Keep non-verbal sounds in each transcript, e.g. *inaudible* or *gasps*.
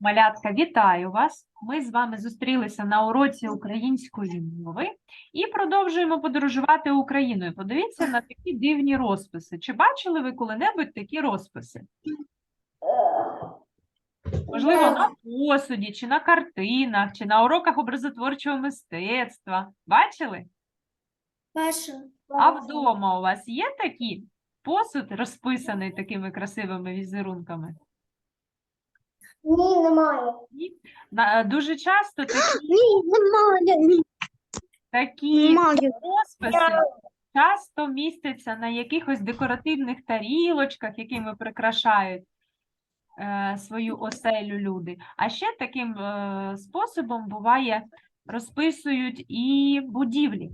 Малятка, вітаю вас! Ми з вами зустрілися на уроці української мови і продовжуємо подорожувати Україною. Подивіться на такі дивні розписи. Чи бачили ви коли-небудь такі розписи? Можливо, на посуді, чи на картинах, чи на уроках образотворчого мистецтва. Бачили? Паша. А вдома у вас є такі посуд розписаний такими красивими візерунками? Ні, немає. На- Дуже часто такі, *gasps* Ні, немає. такі Немає. розписи часто містяться на якихось декоративних тарілочках, якими прикрашають е, свою оселю люди. А ще таким е, способом буває розписують і будівлі.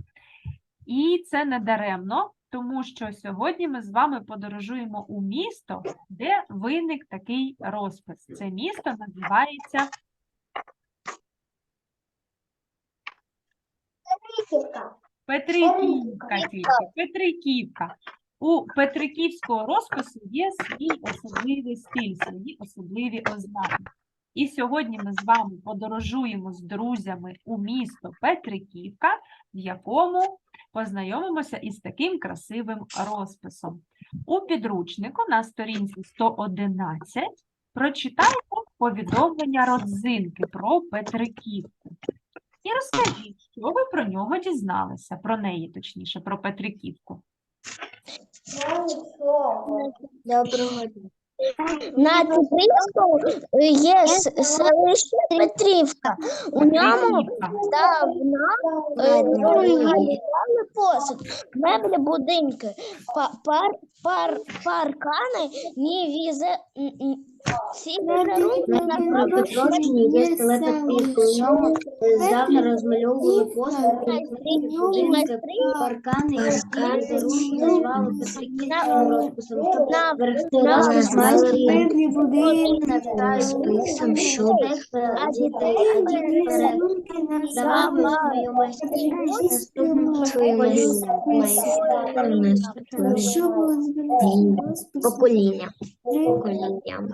І це не даремно, тому що сьогодні ми з вами подорожуємо у місто, де виник такий розпис. Це місто називається Петриївка. Петриківка тільки, Петриківка. У Петриківського розпису є свій особливий стиль, свої особливі ознаки. І сьогодні ми з вами подорожуємо з друзями у місто Петриківка, в якому познайомимося із таким красивим розписом. У підручнику на сторінці 111 прочитайте повідомлення родзинки про Петриківку. І розкажіть, що ви про нього дізналися, про неї, точніше, про Петриківку. Доброго дня. На Петрівську є с- селище Петрівка. У ньому давно е, посуд, меблі, будинки, пар, пар, паркани, ні візе, на є селе Петрівка. Здавна розмальовували посуд, будинки, паркани і візерунки назвали Петриківським розписом. Берегти майстрів щоб дітей, а діти давав свою майстерність наступним своїм Що було поколінням. Поколінням.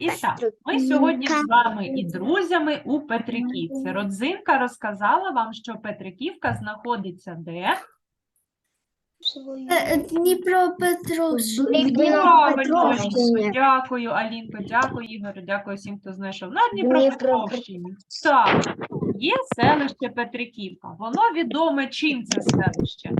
І так, ми сьогодні з вами і друзями у Петриківці. Родзинка розказала вам, що Петриківка знаходиться де? Дніпропетровщина. Правильно, дякую, Алінко, дякую, Ігорю, дякую всім, хто знайшов. На Дніпропетровщині. Так, є селище Петриківка. Воно відоме чим це селище?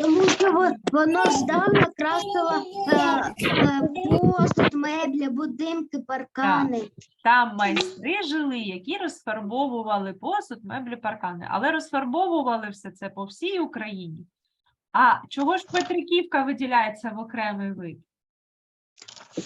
Тому що воно здавна красило е, е, посуд, меблі, будинки, паркани. Там майстри жили, які розфарбовували посуд, меблі, паркани, але розфарбовували все це по всій Україні. А чого ж Петриківка виділяється в окремий вид?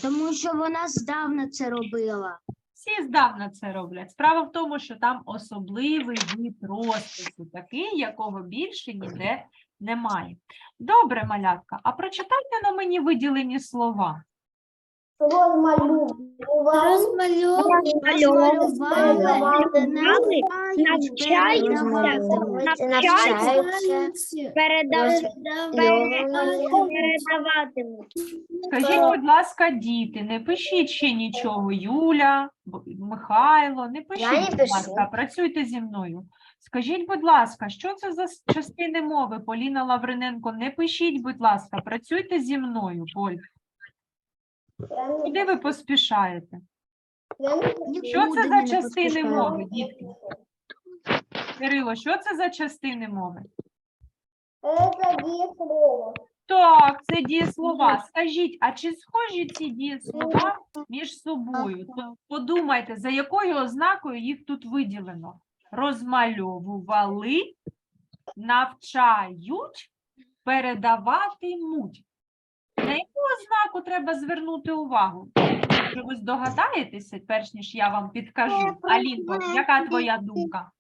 Тому що вона здавна це робила. Всі здавна це роблять. Справа в тому, що там особливий вид розпису, такий, якого більше ніде немає. Добре, малятка, а прочитайте на мені виділені слова. Скажіть, будь ласка, діти, не пишіть ще нічого. Юля, Михайло, не пишіть, будь ласка, працюйте зі мною. Скажіть, будь ласка, що це за частини мови? Поліна Лавриненко, не пишіть, будь ласка, працюйте зі мною, Поль. Куди ви поспішаєте? Що це за частини мови, дітки? Кирило, що це за частини мови? Так, це дієслова. Скажіть, а чи схожі ці дієслова між собою? Подумайте, за якою ознакою їх тут виділено? Розмальовували, навчають, передаватимуть. На яку ознаку треба звернути увагу? Може, ви здогадаєтеся, перш ніж я вам підкажу. Алінко, яка твоя думка?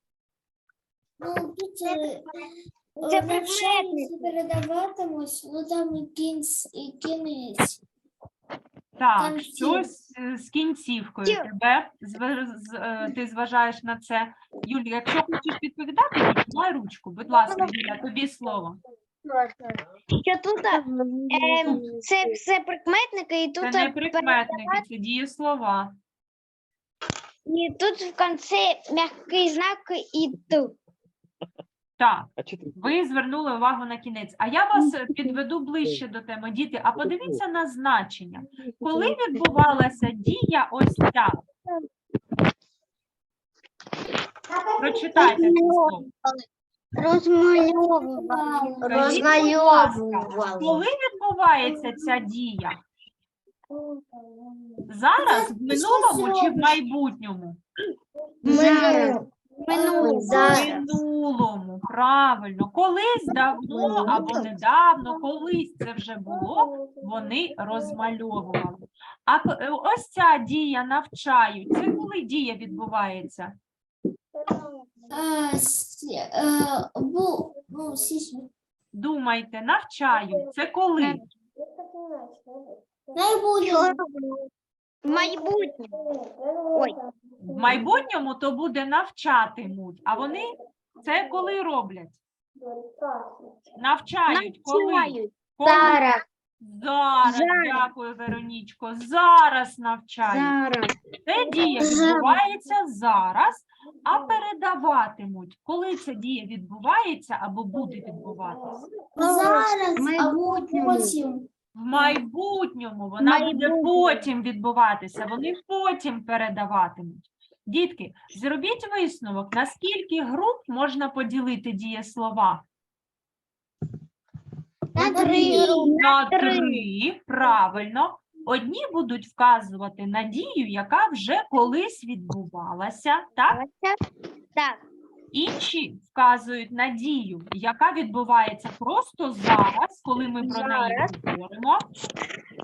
Це навчається передаватимуть, ну там і кінець. Так, щось е, з кінцівкою тебе звер- з- е, ти зважаєш на це. Юлія, якщо хочеш відповідати, піднімай ручку. Будь ласка, Юля, тобі слово. Що тут ем, це все прикметники, і Це тут, не е, прикметники, це дієслова. і тут в кінці м'який знак і тут. Так, А чи ти? ви звернули увагу на кінець. А я вас е, підведу ближче до теми. Діти, а подивіться на значення. Коли відбувалася дія ось ця? Прочитайте це слово. Розмальовував. Скажіть, Коли відбувається ця дія? Зараз, в минулому чи в майбутньому? Зараз. Зараз. минулому, правильно. Колись давно або недавно, колись це вже було, вони розмальовували. А е, ось ця дія навчають. Це коли дія відбувається? Ну, сісь- Думайте, навчають. Це коли? Найбільше. В майбутньому. Ой. В майбутньому то буде навчатимуть. А вони це коли роблять? Навчають. Коли? Навчають. Коли? Зараз. Зараз, Зараз. дякую, Веронічко. Зараз навчають. Зараз. Це дія відбувається зараз, а передаватимуть. Коли ця дія відбувається або буде відбуватися? Зараз, майбутньому. потім. В майбутньому вона буде потім відбуватися, вони потім передаватимуть. Дітки, зробіть висновок, на скільки груп можна поділити дієслова? На На три. три, правильно. Одні будуть вказувати на дію, яка вже колись відбувалася, так? Так. Інші вказують на дію, яка відбувається просто зараз, коли ми про неї говоримо.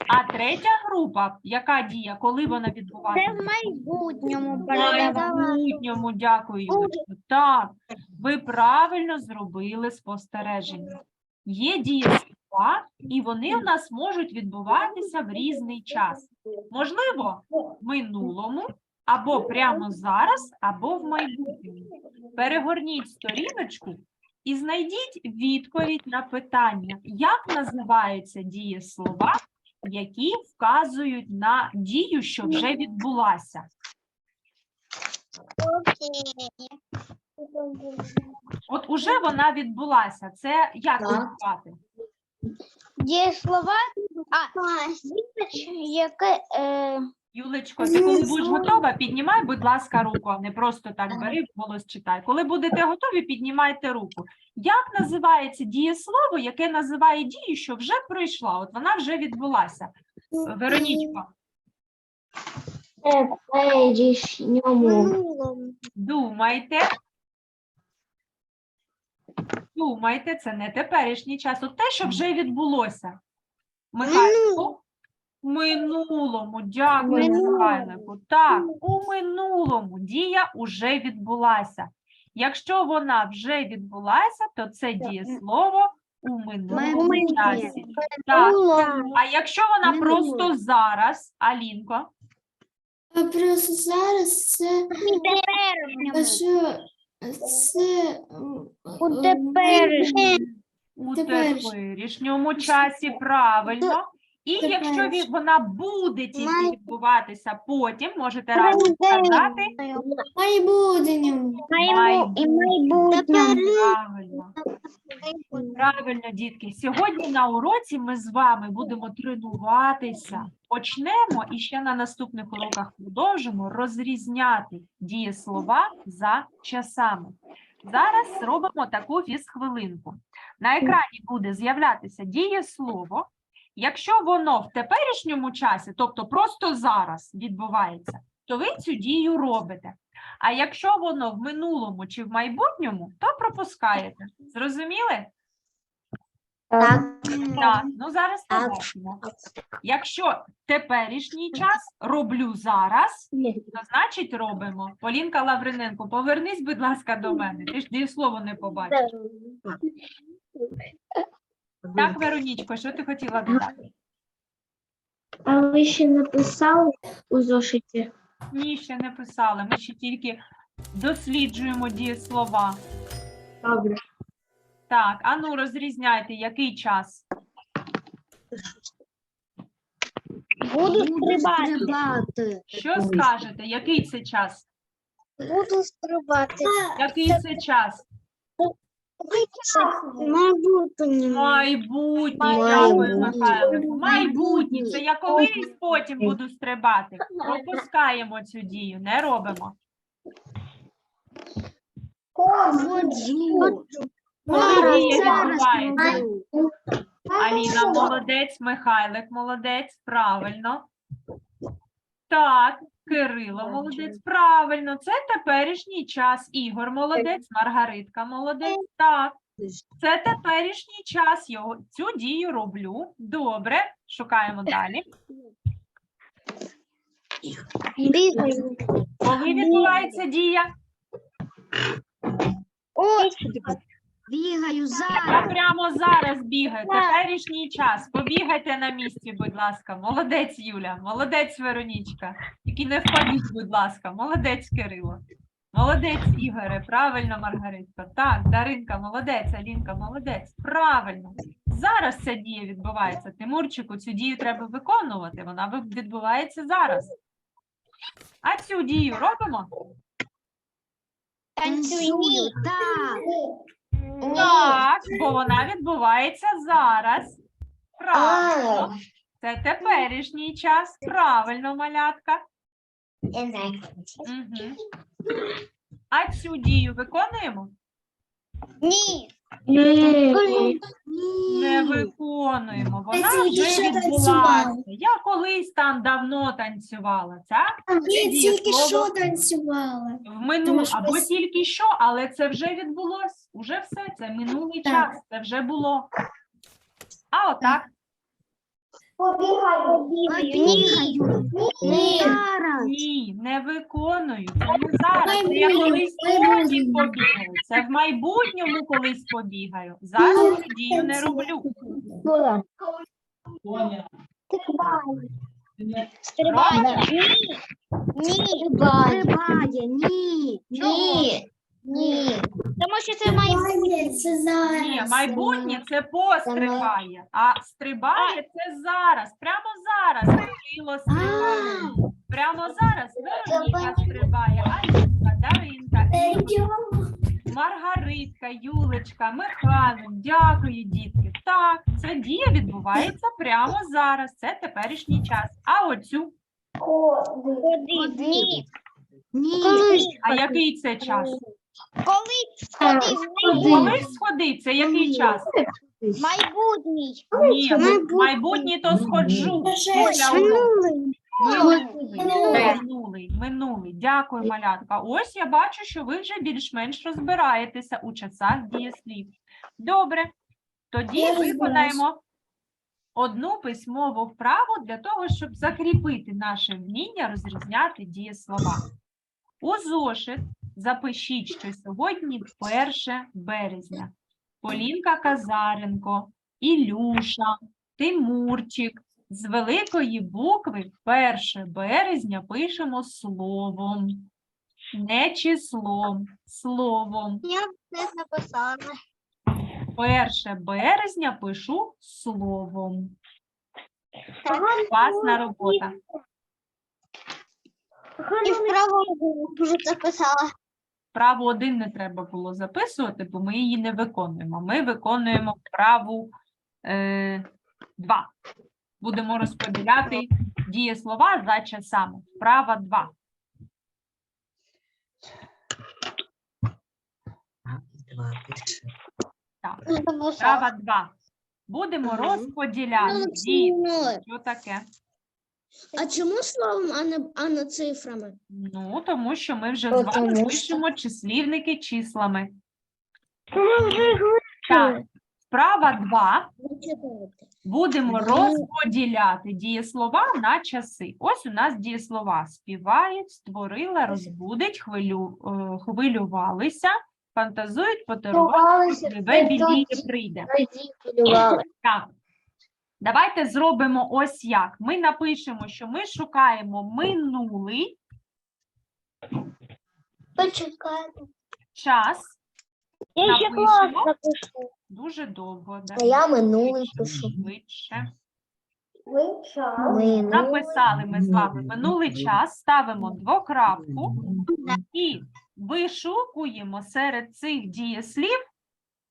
А третя група, яка дія, коли вона Це відбувається? в майбутньому В майбутньому, дякую, Юлечко. Так, ви правильно зробили спостереження. Є дієслова, і вони в нас можуть відбуватися в різний час. Можливо, в минулому, або прямо зараз, або в майбутньому. Перегорніть сторіночку і знайдіть відповідь на питання, як називаються дієслова, які вказують на дію, що вже відбулася. От уже вона відбулася. Це як Так. назвати? Є слова, а яке е, Юлечко, ти коли будеш готова, піднімай, будь ласка, руку, а не просто так бери, голос читай. Коли будете готові, піднімайте руку. Як називається дієслово, яке називає дію, що вже пройшла? От вона вже відбулася. Веронічко, думайте. Думайте, це не теперішній час. От те, що вже відбулося. Михайло, в минулому, дякую. Михайлику. Так, у минулому дія уже відбулася. Якщо вона вже відбулася, то це дієслово у минулому часі. Так. А якщо вона просто зараз, Алінко, А просто зараз це, Теперішньому. що це У е, теперішньому. у Теперішньому. теперішньому часі, правильно. І якщо ві- вона буде тільки Май- відбуватися потім, можете разом сказати. майбутньому. Майбу- і майбутньому. Правильно. Правильно, дітки. Сьогодні на уроці ми з вами будемо тренуватися. Почнемо і ще на наступних уроках продовжимо розрізняти дієслова за часами. Зараз зробимо таку фізхвилинку. На екрані буде з'являтися дієслово. Якщо воно в теперішньому часі, тобто просто зараз відбувається, то ви цю дію робите. А якщо воно в минулому чи в майбутньому, то пропускаєте. Зрозуміли? Так. Так, ну зараз побачимо. Якщо теперішній час роблю зараз, то значить робимо. Полінка Лавриненко, повернись, будь ласка, до мене. Ти ж дієслово не побачиш. Так, Веронічко, що ти хотіла додати? А ви ще написали у зошиті? Ні, ще не писали. Ми ще тільки досліджуємо дієслова. Добре. Так, а ну розрізняйте, який час? Буду стрибати. стрибати. Що скажете? Який це час? Буду стрибати. Який це час? Майбутнє. Майбутній. дякую, Михайлику. Майбутній. Це я колись потім буду стрибати. Пропускаємо цю дію, не робимо. Ходжу. Відбувається? Аліна молодець, Михайлик молодець, правильно. Так, Кирило молодець, правильно. Це теперішній час. Ігор молодець, Маргаритка молодець. Так, це теперішній час. Його цю дію роблю. Добре, шукаємо далі. Бігаю. Коли відбувається дія? Бігаю Я прямо зараз бігаю. Теперішній час. Побігайте на місці, будь ласка. Молодець Юля, молодець Веронічка. Тільки не впадіть, будь ласка. Молодець Кирило. Молодець Ігоре, правильно, Маргаритка. Так, Даринка, молодець, Алінка, молодець. Правильно. Зараз ця дія відбувається. Тимурчику, цю дію треба виконувати. Вона відбувається зараз. А цю дію робимо? танцюй. Так. Так, бо вона відбувається зараз. Правильно. Це теперішній час. Правильно, малятка. Угу. А цю дію виконуємо? Ні. Ні. Не виконуємо. Вона Це вже що відбулася. Я колись там давно танцювала. так? Я тільки слово що танцювала. в минулому що або ось- тільки що, але це вже відбулось. Уже все. Це минулий Так. час. Це вже було. А отак. Бігаю. Ні. Зараз. Ні, не виконую. Це не зараз. Це я колись потім побігаю. Це в майбутньому колись побігаю. Зараз цю дію не роблю. Стрибає. Ні. Ні. Стрибає. Ні. Ні. Ні. Тому що це майбутнє. Майбутнє це зараз. Ні, майбутнє це пострибає, а стрибає це зараз. Прямо зараз Кирило стрибає. Прямо зараз Вероніка стрибає, Алінка, Даринка, Е. Маргаритка, Юлечка, Михайло. Дякую, дітки. Так, ця дія відбувається прямо зараз. Це теперішній час. А оцю, Ні. Ні. а який це час? Коли сходив Коли сходить, це який час? майбутній. Ні, майбутнє то сходжу. Після уроку. Минулий, Минулий. минулий, минулий. Дякую, малятка. Ось я бачу, що ви вже більш-менш розбираєтеся у часах дієслів. Добре, тоді виконаємо одну письмову вправу для того, щоб закріпити наше вміння розрізняти дієслова. У зошит запишіть, що сьогодні 1 березня. Полінка Казаренко, Ілюша, Тимурчик. З великої букви 1 березня пишемо словом, не числом, словом. Я не написала. 1 березня пишу словом. Класна робота. І вправо вже записала. Вправу один не треба було записувати, бо ми її не виконуємо. Ми виконуємо вправу е, 2. Будемо розподіляти дієслова за часами. Вправа 2. Так, вправа 2. Будемо розподіляти дії. Що таке? А чому словом, а не, а не цифрами? Ну, тому що ми вже з вами Потому що- пишемо числівники числами. Так, вправа 2. Будемо Ну. розподіляти дієслова на часи. Ось у нас дієслова співають, створила, розбудить, хвилю, е, хвилювалися, фантазують, потарували, живе біліє прийде. Так. Давайте зробимо ось як. Ми напишемо, що ми шукаємо минулий Почекай. час. Я ще Напишемо. клас напишу. Дуже довго. да. А я минулий Швидше, пишу. Швидше. Минулий. Написали ми з вами минулий час, ставимо двокрапку і вишукуємо серед цих дієслів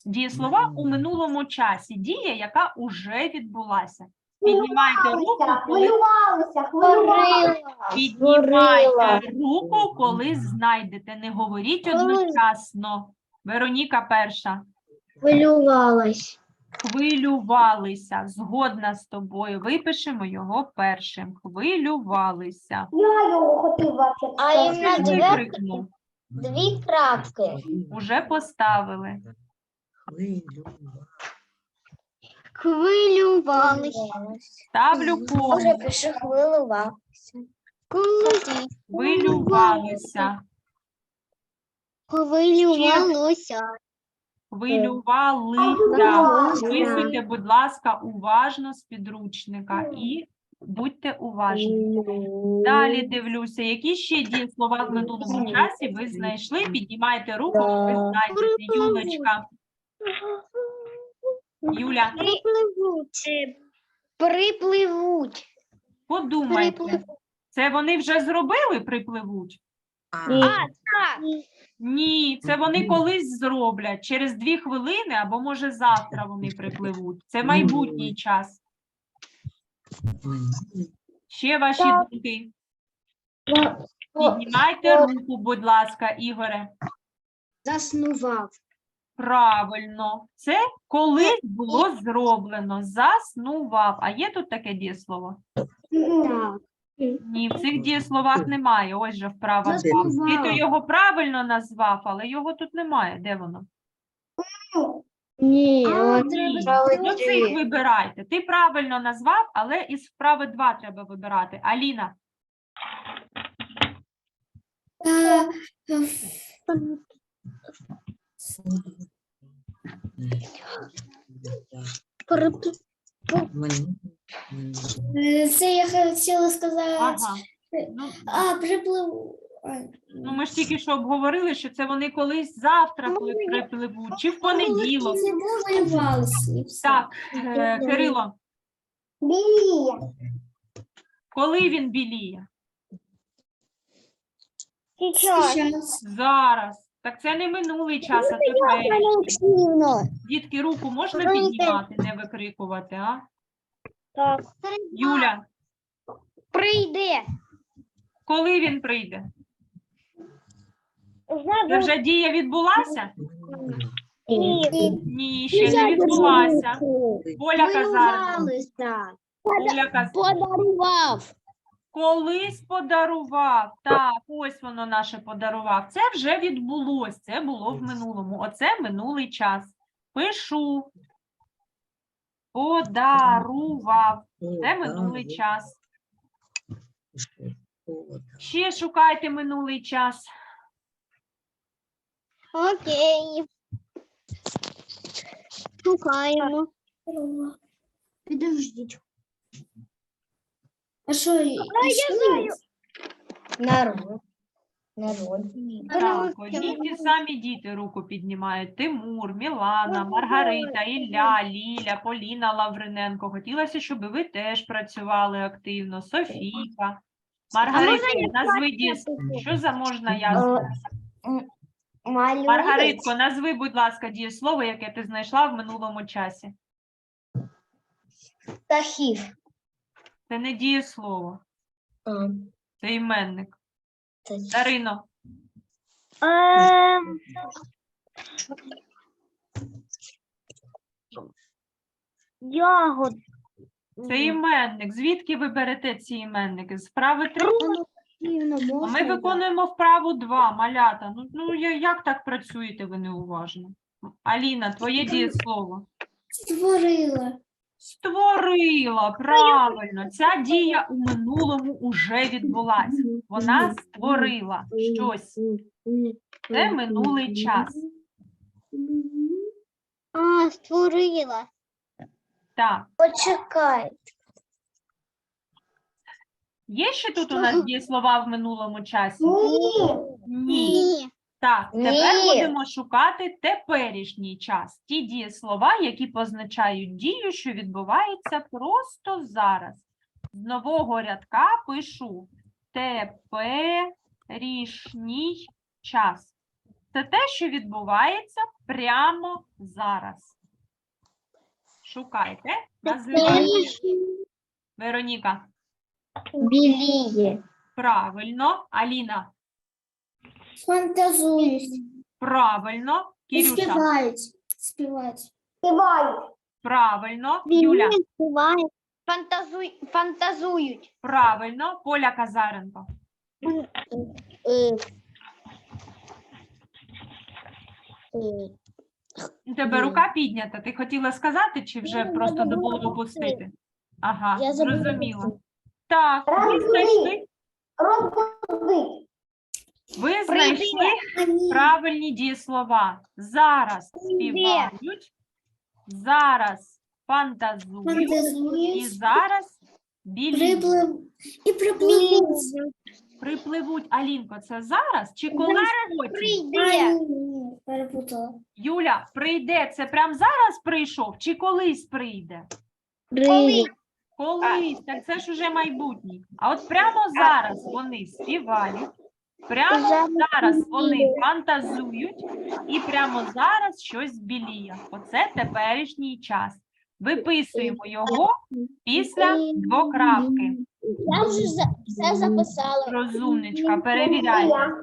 дієслова у минулому часі. Дія, яка уже відбулася. Піднімайте руку, коли піднімайте руку, коли знайдете. Не говоріть одночасно. Вероніка перша. Хвилювалась. Хвилювалися. Згодна з тобою. Випишемо його першим. Хвилювалися. А їм на Хтось дві, викрикнув. дві крапки. Уже поставили. Хвилювалась. Ставлю повну. Може, пишу хвилював. Хвилювалися. Хвилювалося. Хвилювалися. Висуйте, будь ласка, уважно з підручника і будьте уважні. Далі дивлюся, які ще дієслова в минулому часі ви знайшли. Піднімайте руку, ви знайдете. Юлочка. Юля, Припливуть. подумайте. Це вони вже зробили, припливуть? Так. Ні, це вони колись зроблять. Через дві хвилини або може завтра вони припливуть. Це майбутній час. Ще ваші думки. Піднімайте руку, будь ласка, Ігоре. Заснував. Правильно, це колись було зроблено. Заснував. А є тут таке дієслово? Ні, в цих дієсловах немає. Ось же вправа. Ти то його правильно назвав, але його тут немає. Де воно? Ні, ну цих вибирайте. Ти правильно назвав, але із вправи два треба вибирати. Аліна, Е, Це я хотіла сказати. ага. Ну, А, приплив. ну ми ж тільки що обговорили, що це вони колись завтра коли припливуть, чи в понеділок. Не хвилювалися, і все. Так, е, Кирило, коли він біліє? Зараз. Так це не минулий час, а теперішній. Дітки, руку можна піднімати, не викрикувати, а? Так. Юля, Прийде. коли він прийде? Це вже дія відбулася? Ні, ще не відбулася. Оля казала. Оля казала. Подарував. Колись подарував. Так, ось воно наше подарував. Це вже відбулось. Це було в минулому. Оце минулий час. Пишу. Подарував. Це минулий час. Ще шукайте минулий час. Окей. Шукаємо. Підождіть. А що? і- і що? Народ. Народ. Так, одні ті самі діти руку піднімають. Тимур, Мілана, Маргарита, Ілля, Ліля, Поліна Лавриненко. Хотілося, щоб ви теж працювали активно. Софійка. Маргарита, назви дійсно. Що за можна я? Маргаритко, назви, будь ласка, дієслово, яке ти знайшла в минулому часі. Птахів. Це не дієслово, це іменник. Дарино, Ем, Ягод. це іменник. Звідки ви берете ці іменники? З вправи? А ми виконуємо вправу два, малята. Ну, ну я- як так працюєте ви неуважно? Аліна, твоє дієслово. Створила. Створила, правильно. Ця дія у минулому уже відбулася. Вона створила щось. Це минулий час. А, створила. Так. Почекай. Є ще тут у нас дієслова в минулому часі? Ні. Ні. Так, тепер Ні. будемо шукати теперішній час. Ті дієслова, які позначають дію, що відбувається просто зараз. З нового рядка пишу теперішній час. Це те, що відбувається прямо зараз. Шукайте. Називайте. Вероніка. Біліє. Правильно. Аліна. Фантазують. Правильно. І Кірюша. співають. Співають. Правильно. Юля. Фантазуй, фантазують. Правильно. Поля Казаренко. Е, У тебе Ні. рука піднята. Ти хотіла сказати, чи вже Ні, просто я не було забула опустити? Ага, Я забула зрозуміло. це. Так, ви знайшли, ви Прийди. Знайшли правильні дієслова. Зараз співають, зараз фантазують і зараз біліють. І припливуть. Припливуть. Алінко, це зараз чи колись потім? Юля, прийде, це прям зараз прийшов чи колись прийде? Коли? Колись, так це ж уже майбутнє. А от прямо зараз вони співають, прямо зараз вони фантазують, і прямо зараз щось біліє. Оце теперішній час. Виписуємо його після двокрапки. Я вже все записала. Розумничка, перевіряйте.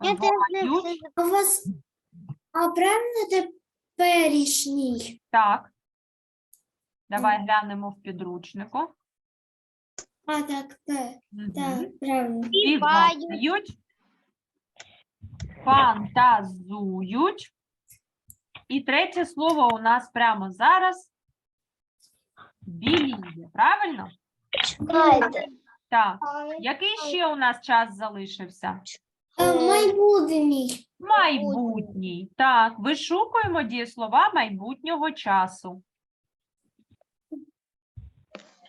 Співають, у вас а правильно теперішній? так. Давай глянемо в підручнику. А, так, так, так, правильно. співають, фантазують. І третє слово у нас прямо зараз біліє, правильно? Чекайте. Так. Який ще у нас час залишився? Майбутній. Майбутній. Так, вишукуємо дієслова майбутнього часу.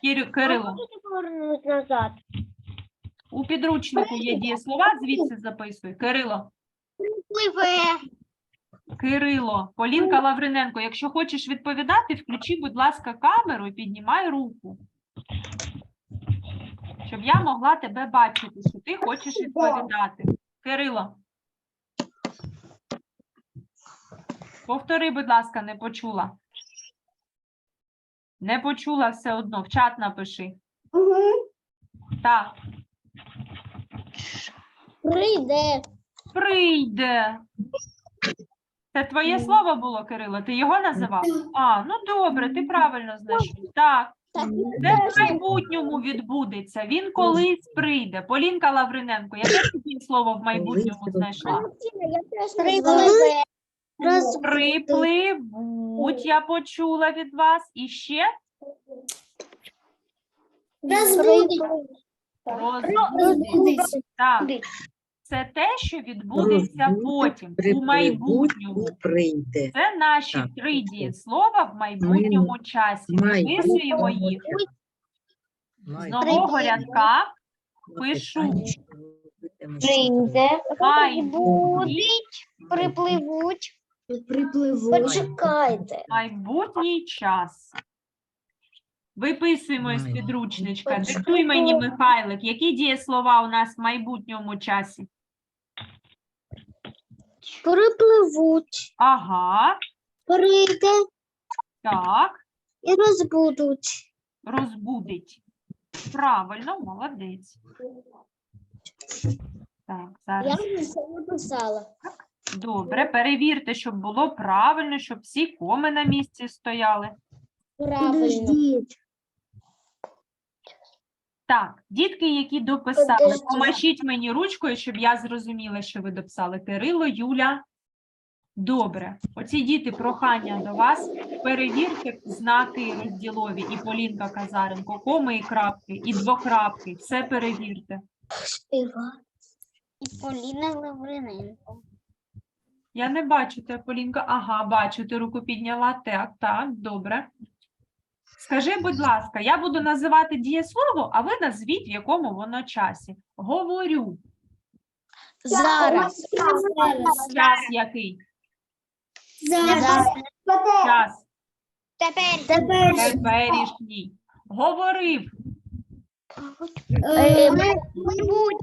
Кирю- Кирило, повернути назад. у підручнику є дієслова, звідси записуй. Кирило. Пливе. Кирило, Полінка Лавриненко, якщо хочеш відповідати, включи, будь ласка, камеру і піднімай руку. Щоб я могла тебе бачити, що ти хочеш відповідати. Кирило. Повтори, будь ласка, не почула. Не почула все одно. В чат напиши. Так, Прийде. прийде. Це твоє слово було, Кирило? Ти його називав? А, ну добре, ти правильно знайшов. Так, Так, це в майбутньому відбудеться. Він колись прийде. Полінка Лавриненко, яке тобі слово в майбутньому знайшла? Ангеліна, Припливуть, я почула від вас. І ще Розбудить. розбудеться. Так, це те, що відбудеться потім, у майбутньому. прийде. Це наші Так, три дієслова в майбутньому часі. майбутньому. Виписуємо їх з нового рядка. пишу. Прийде. Майбутній, Припливуть. Почекайте. майбутній час. Виписуємо із підручничка. Диктуй мені, Михайлик, які дієслова у нас в майбутньому часі? Припливуть. Ага, Прийде так, і розбудуть. розбудить. Правильно, молодець. Так, Я зараз. вже все написала. Добре, перевірте, щоб було правильно, щоб всі коми на місці стояли. Правильно. Так, дітки, які дописали, Подожди. помашіть мені ручкою, щоб я зрозуміла, що ви дописали. Кирило, Юля. Добре. Оці діти, прохання до вас. Перевірте знаки розділові і Полінка Казаренко, коми і крапки, і двокрапки. Все перевірте. І Поліна Лавриненко. Я не бачу тебе, Полінка. Ага, бачу, ти руку підняла. Так, так, добре. Скажи, будь ласка, я буду називати дієслово, а ви назвіть, в якому воно часі. Говорю. Зараз. Час який? Зараз. Час Тепер. теперішній. Говорив. Е, Минулий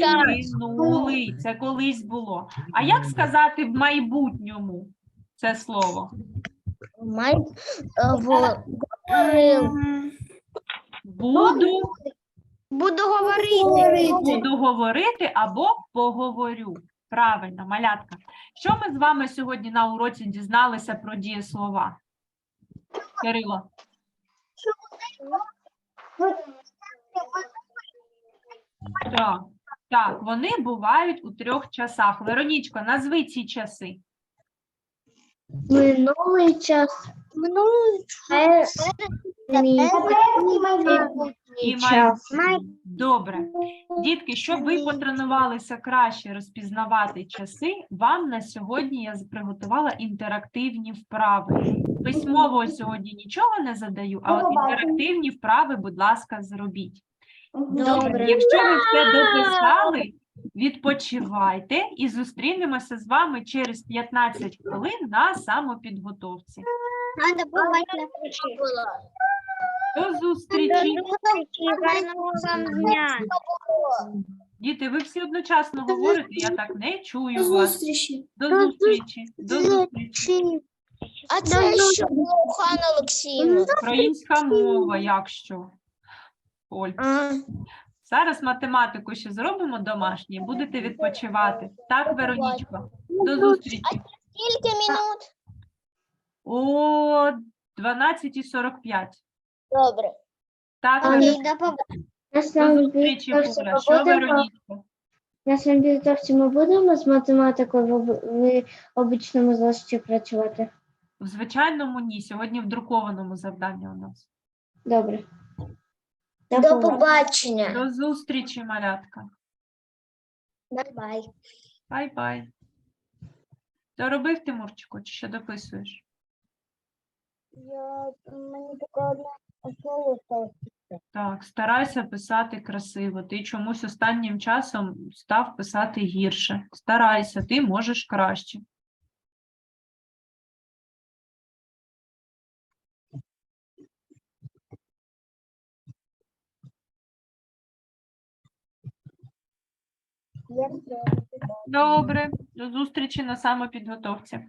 час. Минулий. Це колись було. А як сказати в майбутньому це слово? Май говорив. Буду, Буду говорити. буду говорити або поговорю. Правильно, малятка. Що ми з вами сьогодні на уроці дізналися про дієслова? Кирило. Так, так, вони бувають у трьох часах. Веронічко, назви ці часи. Минулий час. Минулий час. І майбутнє. Добре. Дітки, щоб ви потренувалися краще розпізнавати часи, вам на сьогодні я приготувала інтерактивні вправи. Письмово сьогодні нічого не задаю, а от інтерактивні вправи, будь ласка, зробіть. Добре. Якщо ви все дописали, відпочивайте і зустрінемося з вами через 15 хвилин на самопідготовці. Надо бувати До зустрічі! Діти, ви всі одночасно говорите, я так не чую вас. зустрічі. До зустрічі. До зустрічі. А це що було, Хана Олексіївна? Українська мова, як що? Оль, зараз математику ще зробимо домашнє, будете відпочивати. Так, Веронічко? До зустрічі. скільки минут? О 12.45. Добре. Так, Веронічко. До зустрічі, Пуля. Що, Веронічко? На своєму підготовці ми будемо з математикою в обичному зошиті працювати. В звичайному ні. Сьогодні в друкованому завданні у нас. Добре. До побачення. побачення. До зустрічі, малятка. Бай-бай. Бай-бай. Доробив Тимурчику, чи ще дописуєш? Я, мені тільки одне слово стало. Так, старайся писати красиво. Ти чомусь останнім часом став писати гірше. Старайся, ти можеш краще. Добре, до зустрічі на самопідготовці.